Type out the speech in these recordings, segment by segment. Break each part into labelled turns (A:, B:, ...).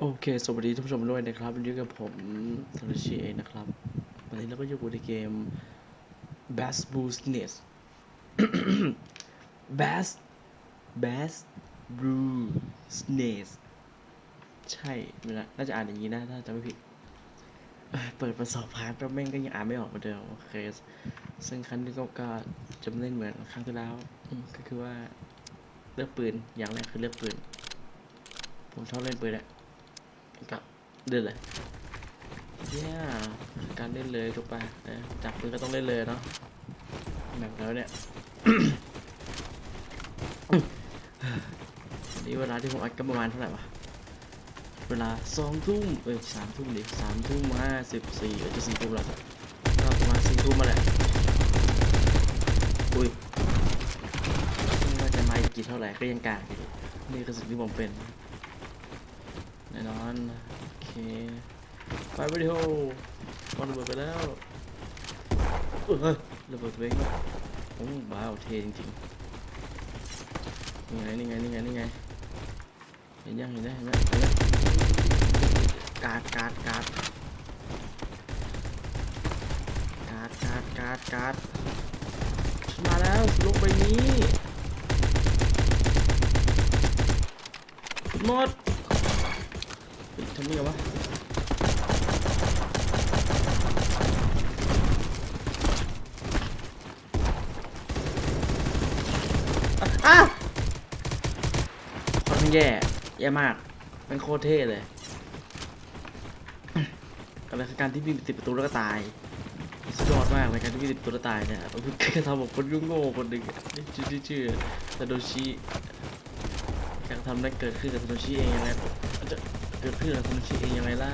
A: โอเค สวัสดีท่านผู้ชมด้วยนะครับวันนี้กับผมทาชิเองนะครับ วันนี้เราก็อยู่ในเกม Bass Business Bass Bass Business ใช่ไม่นะน่าจะอ่านอย่างนี้นะ ถ้าจำไม่ผิด เปิดมาสอบพาร์ทแล้วแม่งก็ยังอ่านไม่ออกเหมือนเดิมโอเค ซึ่งครั้งนี้ก็จะเล่นเหมือนครั้งที่แล้ว ก็คือว่าเลือกปืน อย่างแรกคือเลือกปืน ผมชอบเล่นปืนแหละ เล่นเลยเนี่ยการเล่นเลยถูกป่ะเออจับปืนก็ต้องเล่นเลยเนาะแบบแล้วเนี่ยนนี้เวลาที่ผมอัดก็ประมาณเท่าไหร่วะเวลาสองทุ่มเอ้ยสามทุ่มดิสามทุ่มห้าสิบสี่เออจะสี่ทุ่มแล้วก็ประมาณสี่ทุ่มมาแหละอุ้ยไม่ว่าจะมาอีกกี่เท่าไหร่ก็ยังกากอยู่นี่คือสิ่งที่ผมเป็นแน่นอน ไปวิดีโอวันระเบิดไปแล้วเออเฮ้ยระเบิดตัวเองแล้วโอ้บ้าวเทจริงๆนี่ไงนี่ไงนี่ไงนี่ไงเห็นยังเห็นยังเห็นยังเห็นยังกาดกาดกาดกาดกาดกาดกาดมาแล้วลกใบนี้หมดทำนี่เหรอวะ อะค่อนข้างแย่ แย่มาก เป็นโคตรเท่เลยอะไรคือการที่มีติดประตูแล้วก็ตายสุดยอดมากในการที่มีติดประตูแล้วตายเนี่ยเราระทำของคนยุ่งโง่คนหนึ่งชื่อชื่อชื่อซาโดชิการทำนั้นเกิดขึ้นกับซาโดชิเองยังไงมันจะเกิดขึ้นกับซาโดชิเองยังไงล่ะ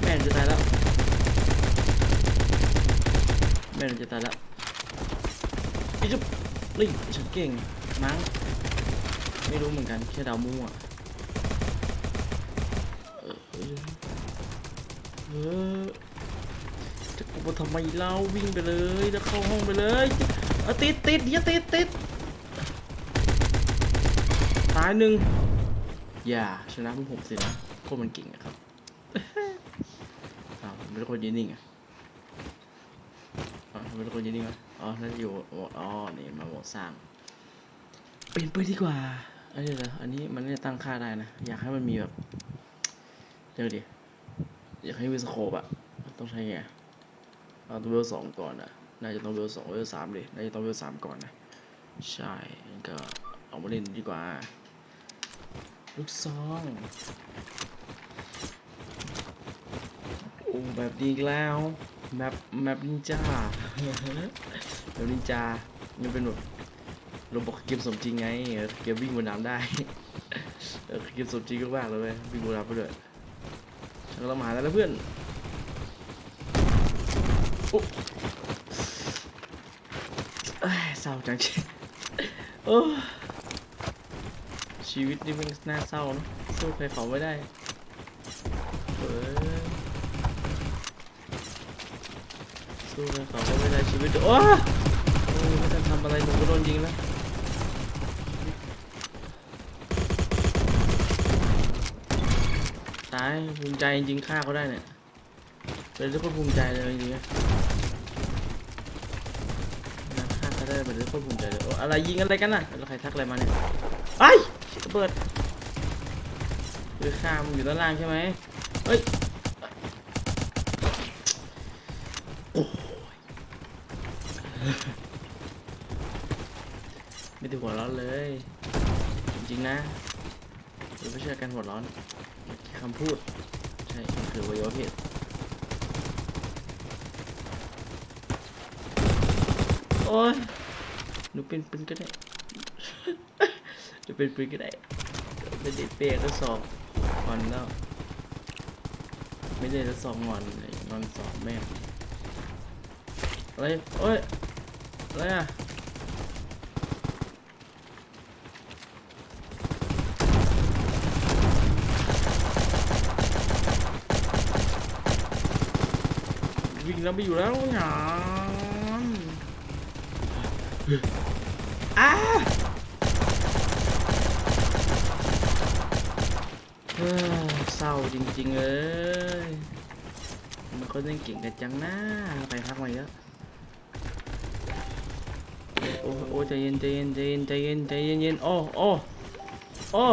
A: แม่งจะตายแล้ว ม่งจะตายแล้วอีจุ๊บนี่ฉันเก่งมั้งไม่รู้เหมือนกันแค่เดามั่วเออจะกูมาทำไมเล่าวิ่งไปเลยแล้วเข้าห้องไปเลยเอาติดติดอย่าติดติดตายหนึ่งอย่าชนะพวกผมสินะพวกมันเก่งอะครับอ้าวไม่ได้คนยืนนิ่งอะ อ๋อไม่ได้คนยืนนิ่งอะอ๋อนั่นอยู่โหมดอ๋อนี่มาโหมดสร้างเปลี่ยนไปดีกว่าอันนี้เหรออันนี้มันน่าจะตั้งค่าได้นะ อยากให้มันมีแบบเดี๋ยวดิอยากให้มีสโคปอะต้องใช้ไงเอาตัวเวลสองก่อนนะน่าจะต้องเวลสองเวลสามดิน่าจะต้องเวลสามก่อนนะใช่งั้นก็เอามาเล่นดีกว่าลูกซองโอ้แบบดีอีกแล้ว แมปแมปนินจาแบบนินจายังเป็นแบบเราบอกเกมสมจริงไงเออเกมวิ่งบนน้ำได้เออเกมสมจริงก็มากเลยเว้ยวิ่งบนน้ำไปด้วยฉันกำลังมาหาแล้วนะเพื่อนโอ้เอ้ยเศร้าจังชีโอ้ชีวิตนี่มันน่าเศร้าเนอะสู้ใครเขาไม่ได้เออ สู้กันเขาก็ไม่ได้ชีวิตโอ้โอ้ไม่ทันทำอะไรผมก็โดนยิงแล้วตายภูมิใจจริงๆฆ่าเขาได้เนี่ยเป็นเรื่องภูมิใจเลยจริงๆนะฆ่าเขาได้เป็นเรื่องภูมิใจเลยโอ้อะไรยิงอะไรกันน่ะแล้วใครทักอะไรมาเนี่ยไอ้ระเบิดคือฆ่ามึงอยู่ด้านล่างใช่ไหมเฮ้ย ไม่ได้หัวร้อนเลย จ ริง ๆ นะเราไม่เชื่อกันหัวร้อนคำพูด ใช่มันคือวัยวะเพศโอ้ยหนูเป็นปืนก็ได้หนูเป็นปืนก็ได้ไม่ได้เปย์ก็สอบงอนแล้ว ไม่ได้จะสอบงอนเลยงอนสอบแม่งอะไรโอ้ยอะไรอะ วิ่งแล้วไม่อยู่แล้วหยามอ้าเศร้าจริงๆเลยมันคนเล่นเก่งกันจังนะไปพักมาเยอะโอ้โอ้ใจเย็นใจเย็นใจเย็นใจเย็นใจเย็นโอ้โอ้โอ้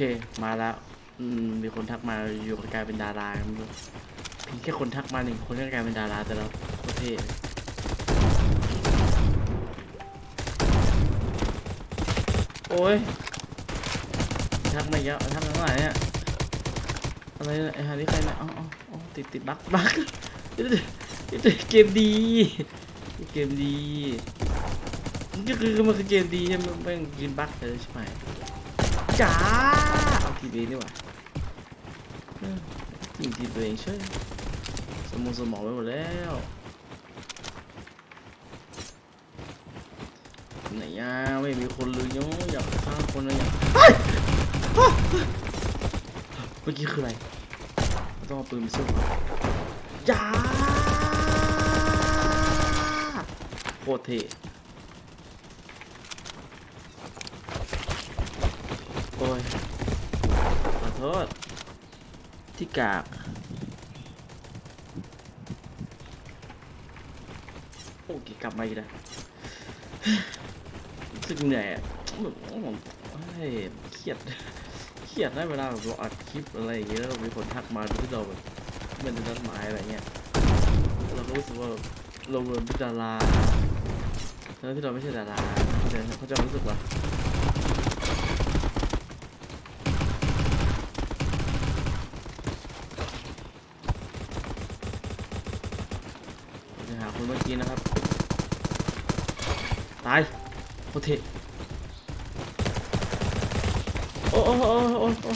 A: เคมาแล้วอืมมีคนทักมาอยู่กับกลายเป็นดาราเพียงแค่คนทักมาหนึ่งคนก็กลายเป็นดาราแต่แล้วโคตรเท่โอ้ยทักมาเยอะทักมาเท่าไหร่เนี่ยอะไรนะไอ้ฮานี่ใครเนี่ยอ๋ออ๋ออติดติดบั๊กบั๊กเกมดี เกมดีก็คือมันคือเกมดีใช่ไหมไม่งกินบั๊กเลยใช่ไหม จ้าเอาทีวีนี่หว่าเออยิงทีตัวเองเช่วยสมองสมองไปหมดแล้วไหนยะไม่มีคนเลยยังอยากฆ่าคนเลยยังเฮ้ยเมื่อกี้คืออะไรต้องเอาปืนไปสู้เขาจ้าโคตรเท่โอ้ย ขอ โทษ ที่กากโอ้ยกลับมาอีกแล้วรู้สึกเหนื่อยอะแบบผมเฮ้ยเครียดเครียดนะเวลาแบบเราอัดคลิปอะไรอย่างเงี้ยแล้วมีคนทักมาที่เราแบบเป็นนัดหมายอะไรเงี้ยเราก็รู้สึกว่าเราเป็นดาราทั้งที่เราไม่ใช่ดาราเขาจะเขาจะรู้สึกว่า จะหาคน เมื่อกี้นะครับตายโคตรเทโอ้โอ้โอ้โอ้โอ้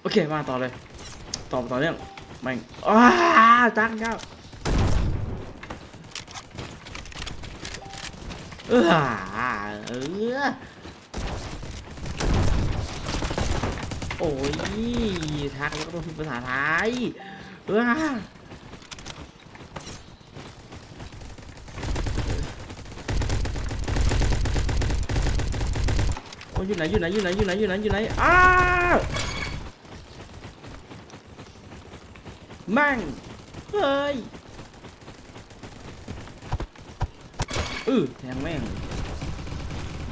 A: โอเคมาต่อเลยต่อต่อเนื่องแม่งอ้าจังเจ้าเออเออ โอ้ยทักแล้วก็ต้องพิมพ์ภาษาไทยว้าโอ้ยอยู่ไหนอยู่ไหนอยู่ไหนอยู่ไหนอยู่ไหนอยู่ไหนอ้าวแม่งเฮ้ยเออแทงแม่ง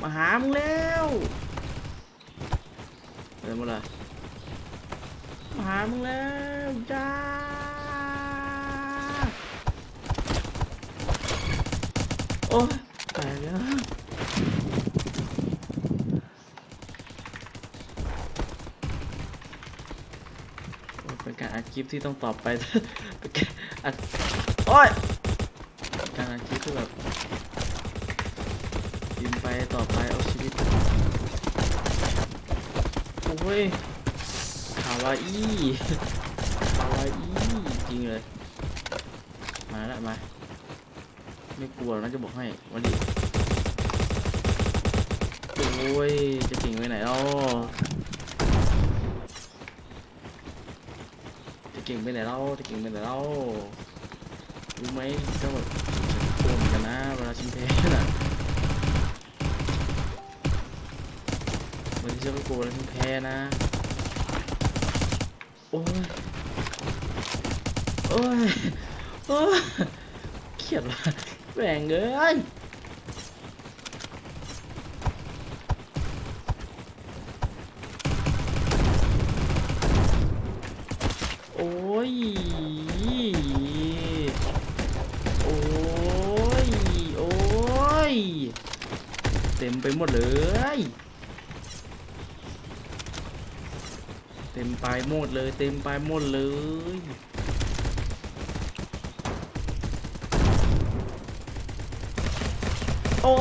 A: มาหามึงแล้ว อะไรหมดเลยมาหามึงแล้วจ้าโอ้ยตายแล้วโอ้ยเป็นการอัดคลิปที่ต้องตอบไปเป็นการอัดโอ้ยการอัดคลิปที่แบบพิมพ์ไปต่อไปเอาชีวิต โอ้ยคาวาอี้คาวาอี้จริงเลย มาแล้วมา ไม่กลัวนะจะบอกให้วันนี้โอ้ย จะเก่งไปไหนเล่าจะเก่งไปไหนเล่าจะเก่งไปไหนเล่ารู้ไหมก็แบบโกงเหมือนกันนะเวลาชิมเพน่ะ วันที่ฉันไม่กลัวเวลาชิมแพ้นะ โอ้ย โอ้ย โอ้ยเครียดว่ะแม่งเอ้ยโอ้ย โอ้ย โอ้ย เต็มไปหมดเลย เต็มไปหมดเลยเต็มไปหมดเลยโอ้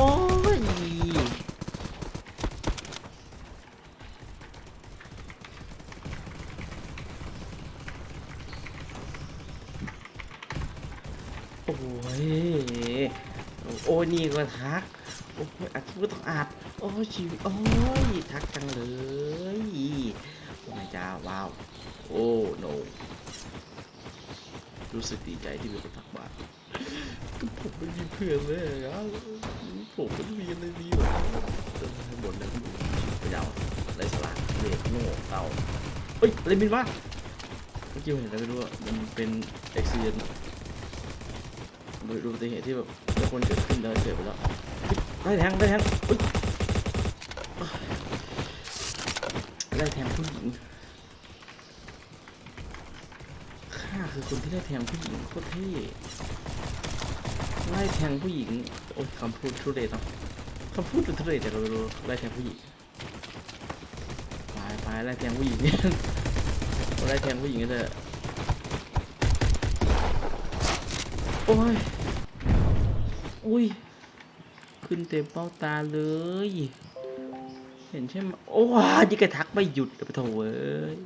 A: ยโอ้ยโอ้นี่ก็ทักโอ้ยอัดก็ต้องอัดโอ้ชีวิตโอ้ยทักจังเลย โอ้ยจ้าว้าว โอ้ no รู้สึกดีใจที่มีคนทักมาตรก็ผมไม่มีเพื่อนเลยครับผมไม่มีอะไรดีหรอกจะให้บ่นอะไรไม่รู้พยายามไรสลาดเด็กโง่เต่าเฮ้ยอะไรบินวะเมื่อกี้ผมเห็นอะไรไม่รู้อะมันเป็นเอ็กซิเดนต์โดยอุบัติเหตุที่แบบไม่ควรเกิดขึ้นแล้วเกิดไปแล้วได้แทงได้แทงเฮ้ยได้แทงผู้หญิง ข้าคือคนที่ได้แทงผู้หญิงโคตรเท่ไล่แทงผู้หญิงโอ้ยคำพูดทุเรศเนาะคำพูดทุเรศแต่เราไล่แทงผู้หญิงไปไปไล่แทงผู้หญิงไล่แทงผู้หญิงกันเถอะโอ้ยอุ้ยขึ้นเต็มเป้าตาเลย เห็นใช่ไหมโอ้ยนี่งกระทักไม่หยุดเลยปโถเว้ย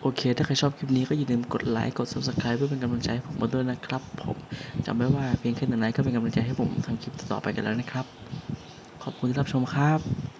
A: โอเค ถ้าใครชอบคลิปนี้ก็อย่าลืมกดไลค์ กด subscribe เพื่อเป็นกำลังใจให้ผมมาด้วยนะครับ ผมจำไว้ว่าเพียงแค่หนึ่งไลค์ก็เป็นกำลังใจให้ผมทำคลิปต่อไปกันแล้วนะครับ ขอบคุณที่รับชมครับ